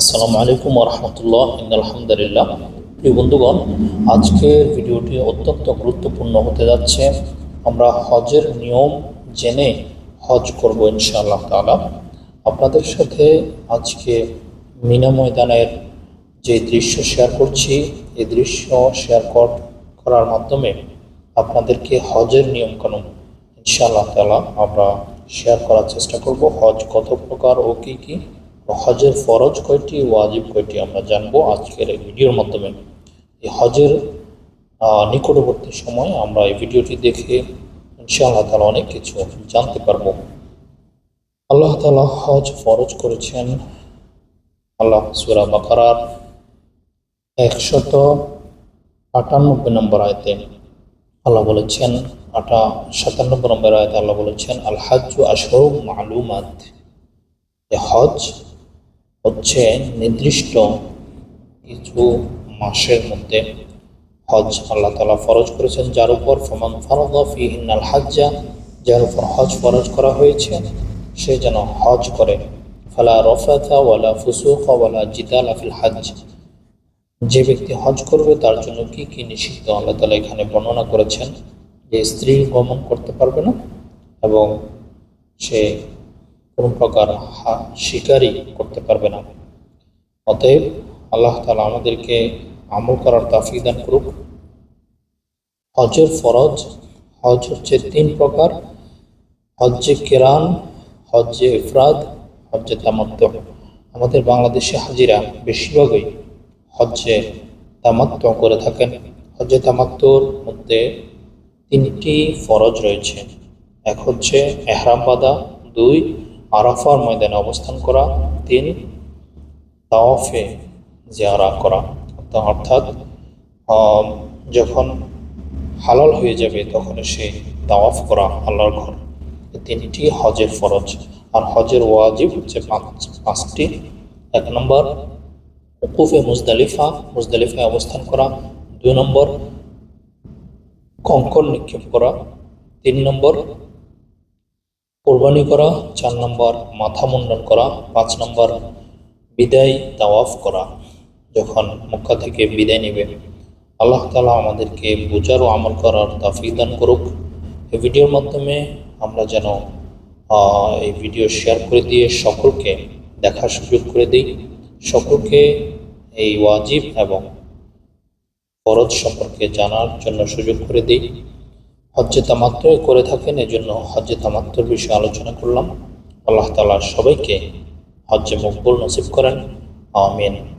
আসসালামু আলাইকুম রহমতুল্লাহ আলহামদুলিল্লাহ প্রিয় বন্ধুগণ আজকের ভিডিওটি অত্যন্ত গুরুত্বপূর্ণ হতে যাচ্ছে। আমরা হজের নিয়ম জেনে হজ করব ইনশাআল্লাহ তাআলা। আপনাদের সাথে আজকে মিনা ময়দানের যে দৃশ্য শেয়ার করছি, এই দৃশ্য শেয়ার করার মাধ্যমে আপনাদেরকে হজের নিয়মকানুন ইনশাআল্লাহ তাআলা আমরা শেয়ার করার চেষ্টা করব। হজ কত প্রকার ও কী কী? হজের ফরজ কয়টি, ওয়াজিব কয়টি আমরা জানব আজকের এই ভিডিওর মাধ্যমে। এই হজের নিকটবর্তী সময় আমরা এই ভিডিওটি দেখে ইনশাআল্লাহ তাআলা অনেক কিছু জানতে পারব। আল্লাহ তাআলা হজ ফরজ করেছেন, আল্লাহ সূরা বাকারার একশত আটানব্বই নম্বর আয়তে। আল্লাহ বলেছেন, আটা, সাতানব্বই নম্বর আয়তে আল্লাহ বলেছেন আল আশরু মালুমাত। হজ হচ্ছে নির্দিষ্ট কিছু মাসের মধ্যে হজ আল্লাহ তালা ফরজ করেছেন, যার উপর ফমান ফরদা ফিহিনাল হাজ্জা, যার উপর হজ ফরজ করা হয়েছে, সে যেন হজ করে। ফালা রফাথা ওয়ালা ফুসুকা ওয়ালা জিদাল আফিল হাজ যে ব্যক্তি হজ করবে, তার জন্য কি কি নিষিদ্ধ আল্লাহ তালা এখানে বর্ণনা করেছেন, যে স্ত্রী গমন করতে পারবে না এবং সে কোনো প্রকার হা- শিকারই করতে পারবে না। অতএব আল্লাহ তালা আমাদেরকে আমল করার তাফিক দান করুক। হজের ফরজ, হজ হচ্ছে তিন প্রকার। হজ্জে কেরান, হজ্জে ইফরাদ, হজ্জে তামাত্ম আমাদের বাংলাদেশে হাজিরা বেশিরভাগই হজ্জে তামাত্ম করে থাকেন। হজ্জে তামাত্মর মধ্যে তিনটি ফরজ রয়েছে। এক হচ্ছে এহরাম বাঁধা, দুই আরাফার ময়দানে অবস্থান করা, তিন তাওয়াফে জিয়ারা করা। অর্থাৎ যখন হালাল হয়ে যাবে তখন সে তাওয়াফ করা আল্লাহর ঘর। তিনটি হজের ফরজ। আর হজের ওয়াজিব হচ্ছে পাঁচ, পাঁচটি। এক নম্বর উকুফে মুজদালিফা। মুজদালিফায় অবস্থান করা। দুই নম্বর কঙ্কর নিক্ষেপ করা। তিন নম্বর কোরবানি করা, চার নম্বর মাথা মুন্ডন করা, পাঁচ নম্বর বিদায় তাওয়াফ করা, যখন মক্কা থেকে বিদায় নেবে। আল্লাহ তালা আমাদেরকে বোঝার ও আমল করার তাফিক দান করুক। এই ভিডিওর মাধ্যমে আমরা যেন এই ভিডিও শেয়ার করে দিয়ে সকলকে দেখার সুযোগ করে দিই। সকলকে এই ওয়াজিব এবং ফরজ সম্পর্কে জানার জন্য সুযোগ করে দিই। হজ্জে তামাত্ম করে থাকেন, এজন্য হজ্জে তামাত্র বিষয়ে আলোচনা করলাম। আল্লাহ তালা সবাইকে হজ্জে মকবুল নসিব করেন। আমিন।